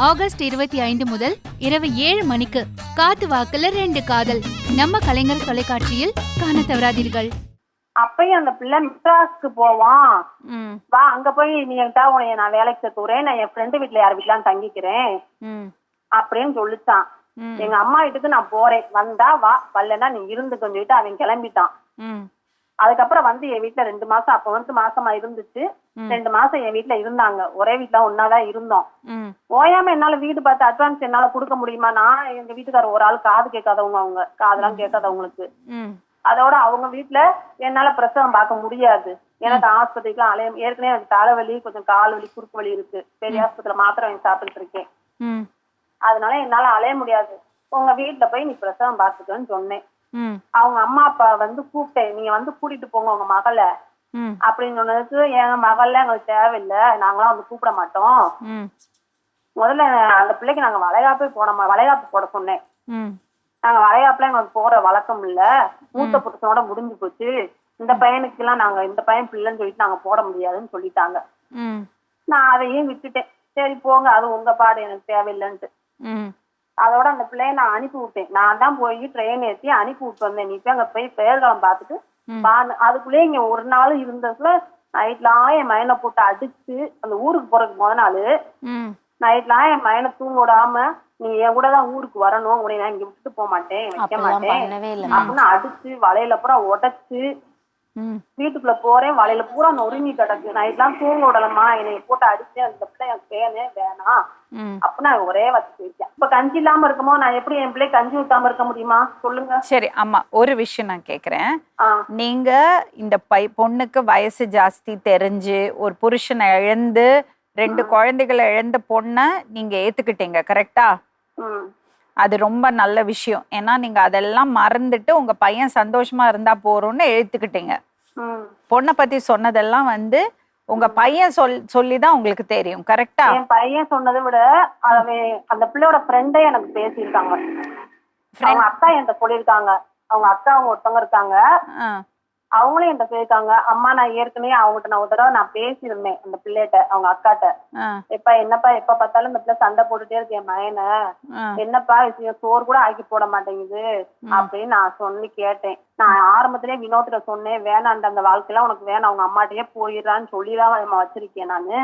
August இருபத்தி ஐந்து முதல் இரவு ஏழு மணிக்கு காத்து வாக்குல ரெண்டு காதல். நம்ம கலைஞர் தொலைக்காட்சியில் காண தவறாதீர்கள். அப்பயும் அந்த பிள்ளை மிட்ராஸ்க்கு போவான். வா அங்க போய் நீ என்கிட்ட உன்னைய நான் வேலைக்கு சேர்த்து விடுறேன். நான் என் ஃப்ரெண்டு வீட்டுல யார் வீட்டுலாம் தங்கிக்கிறேன். ம். அப்படின்னு சொல்லிச்சான். எங்க அம்மா வீட்டுக்கு நான் போறேன். வந்தா வா வரலன்னா நீ இருந்து சொல்லிட்டு அவன் கிளம்பிட்டான். ம். அதுக்கப்புறம் வந்து என் வீட்டுல ரெண்டு மாசம் அப்ப வந்து மாசமா இருந்துச்சு. ரெண்டு மாசம் என் வீட்டுல இருந்தாங்க. ஒரே வீட்டுல ஒன்னாதான் இருந்தோம். ஓயாம என்னால வீடு பார்த்து அட்வான்ஸ் என்னால கொடுக்க முடியுமா? நான் எங்க வீட்டுக்காரர் ஒரு ஆள் காது கேட்காதவங்க அவங்க. காதெல்லாம் கேட்காதவங்களுக்கு. அதோட அவங்க வீட்டுல என்னால பிரசவம் பார்க்க முடியாது. எனக்கு ஆஸ்பத்திரிக்குலாம் அலைய ஏற்கனவே எனக்கு தலைவலி கொஞ்சம் கால் வலி குறுக்கு வலி இருக்கு. பெரிய ஆஸ்பத்திரியில மாத்திரை வாங்கி சாப்பிட்டுட்டு இருக்கேன். அதனால என்னால அலைய முடியாது. உங்க வீட்டுல போய் நீ பிரசவம் பார்த்துக்கன்னு சொன்னேன். அவங்க அம்மா அப்பா வந்து கூப்பிட்டேன். நீங்க வந்து கூட்டிட்டு போங்க உங்க மகளை. அப்படின்னு சொன்னதுக்கு எங்க மகள்ல எங்களுக்கு தேவையில்லை. நாங்களாம் வந்து கூப்பிட மாட்டோம். முதல்ல அந்த பிள்ளைக்கு நாங்க வளைகாப்பே போட வளைகாப்பு போட சொன்னேன். நாங்க வளைகாப்புல எங்களுக்கு போற வழக்கம் இல்ல. மூத்த புருஷனோட முடிஞ்சு போச்சு. இந்த பையனுக்கு எல்லாம் நாங்க இந்த பையன் பிள்ளைன்னு சொல்லிட்டு நாங்க போட முடியாதுன்னு சொல்லிட்டாங்க. நான் அதையும் விட்டுட்டேன். சரி போங்க. அது உங்க பாடு. எனக்கு தேவையில்லைன்ட்டு. அதோட அந்த பிள்ளைய நான் அனுப்பி விட்டேன். நான் தான் போய் ட்ரெயின் ஏத்தி அனுப்பி விட்டு வந்தேன். நீ போய் அங்க போய் பெயர்காலம் பார்த்துட்டு அதுக்குள்ளே இங்க ஒரு நாள் இருந்ததுல நைட்லாம் என் மயனை போட்டு அடிச்சு அந்த ஊருக்கு போறதுக்கு முத நாள் நைட்லாம் என் மயனை தூங்க விடாம நீ என் கூட தான் ஊருக்கு வரணும். உன்னை நான் இங்க விட்டுட்டு போக மாட்டேன். வைக்க மாட்டேன். அப்படின்னு அடிச்சு வலையில பூரா உடைச்சு வீட்டுக்குள்ள போறேன் வலையில பூரா நொறுங்கி கிடக்கு. நைட்லாம் தூங்க விடலமா என்னை போட்டு அடிச்சு அந்த பிள்ளை எனக்கு வேணே. வேணாம் அப்ப நான் ஒரே வச்சு போயிருக்கேன் இப்ப கஞ்சி இல்லாம இருக்குமோ? நான் எப்படி என் பிள்ளை கஞ்சி ஊத்தாம இருக்க முடியுமா? சொல்லுங்க. சரி அம்மா ஒரு விஷயம் நான் கேக்குறேன். நீங்க இந்த பை பொண்ணுக்கு வயசு ஜாஸ்தி தெரிஞ்சு ஒரு புருஷனை இழந்து ரெண்டு குழந்தைகளை இழந்த பொண்ணை நீங்க ஏத்துக்கிட்டீங்க கரெக்டா அது ரொம்ப நல்ல விஷயம். ஏன்னா நீங்க அதெல்லாம் மறந்துட்டு உங்க பையன் சந்தோஷமா இருந்தா போறோம்னு எழுத்துக்கிட்டீங்க. பொண்ணை பத்தி சொன்னதெல்லாம் வந்து உங்க பையன் சொல் சொல்லி தான் உங்களுக்கு தெரியும். கரெக்டா? என் பையன் சொன்னதை விட அந்த பிள்ளையோட ஃப்ரெண்டே எனக்கு பேசியிருக்காங்க. அவங்க அக்கா என்கிட்ட சொல்லியிருக்காங்க. அவங்க அக்கா அவங்க ஒருத்தவங்க இருக்காங்க. அவங்களும் என்கிட்ட சொல்லியிருக்காங்க அம்மா நான் ஏற்கனவே அவங்ககிட்ட நான் ஒரு தடவை நான் பேசியிருந்தேன் அந்த பிள்ளைகிட்ட அவங்க அக்காட்ட. எப்ப என்னப்பா எப்ப பார்த்தாலும் இந்த பிள்ளை சண்டை போட்டுட்டே இருக்கு என் மயனை என்னப்பா விஷயம் சோறு கூட ஆக்கி போட மாட்டேங்குது அப்படின்னு நான் சொல்லி கேட்டேன். நான் ஆரம்பத்திலே வினோத்துல சொன்னேன் வேணாண்ட அந்த வாழ்க்கையெல்லாம் உனக்கு வேணாம். அவங்க அம்மாட்டயே போயிடுறான்னு சொல்லிதான் வச்சிருக்கேன் நானு.